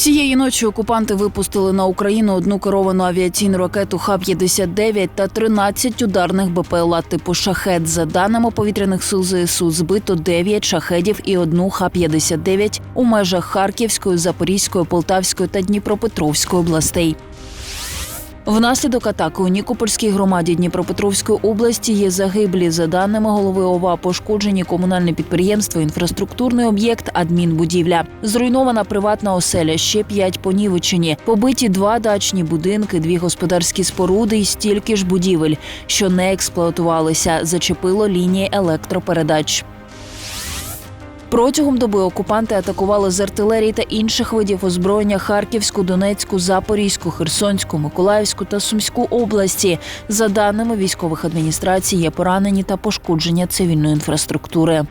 Цієї ночі окупанти випустили на Україну одну керовану авіаційну ракету Х-59 та 13 ударних БПЛА типу «Шахет». За даними повітряних сил ЗСУ, збито 9 шахедів і одну Х-59 у межах Харківської, Запорізької, Полтавської та Дніпропетровської областей. Внаслідок атаки у Нікопольській громаді Дніпропетровської області є загиблі. За даними голови ОВА, пошкоджені комунальне підприємство, інфраструктурний об'єкт, адмінбудівля. Зруйнована приватна оселя, ще п'ять понівечені. Побиті два дачні будинки, дві господарські споруди і стільки ж будівель, що не експлуатувалися. Зачепило лінії електропередач. Протягом доби окупанти атакували з артилерії та інших видів озброєння Харківську, Донецьку, Запорізьку, Херсонську, Миколаївську та Сумську області. За даними військових адміністрацій, є поранені та пошкодження цивільної інфраструктури.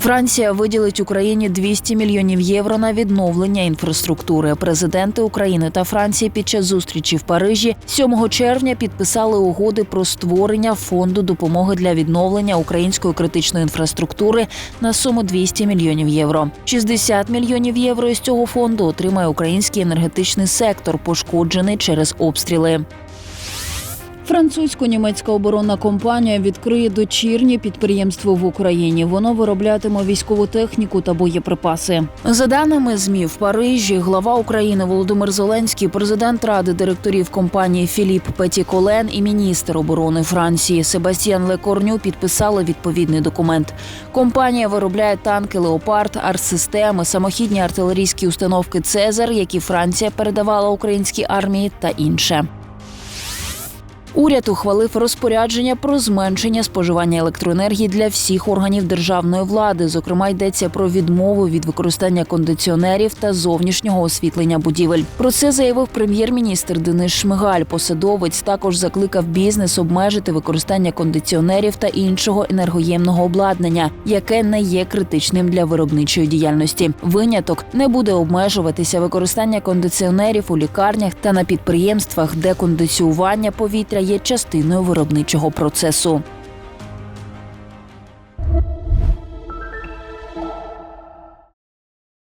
Франція виділить Україні 200 мільйонів євро на відновлення інфраструктури. Президенти України та Франції під час зустрічі в Парижі 7 червня підписали угоди про створення фонду допомоги для відновлення української критичної інфраструктури на суму 200 мільйонів євро. 60 мільйонів євро із цього фонду отримає український енергетичний сектор, пошкоджений через обстріли. Французько-німецька оборонна компанія відкриє дочірнє підприємство в Україні. Воно вироблятиме військову техніку та боєприпаси. За даними змі в Парижі, глава України Володимир Зеленський, президент ради директорів компанії Філіп Петіколен і міністр оборони Франції Себастьян Лекорню підписали відповідний документ. Компанія виробляє танки Леопард, артсистеми, самохідні артилерійські установки Цезар, які Франція передавала українській армії, та інше. Уряд ухвалив розпорядження про зменшення споживання електроенергії для всіх органів державної влади. Зокрема, йдеться про відмову від використання кондиціонерів та зовнішнього освітлення будівель. Про це заявив прем'єр-міністр Денис Шмигаль. Посадовець також закликав бізнес обмежити використання кондиціонерів та іншого енергоємного обладнання, яке не є критичним для виробничої діяльності. Виняток не буде обмежуватися використання кондиціонерів у лікарнях та на підприємствах, де кондиціювання повітря є частиною виробничого процесу.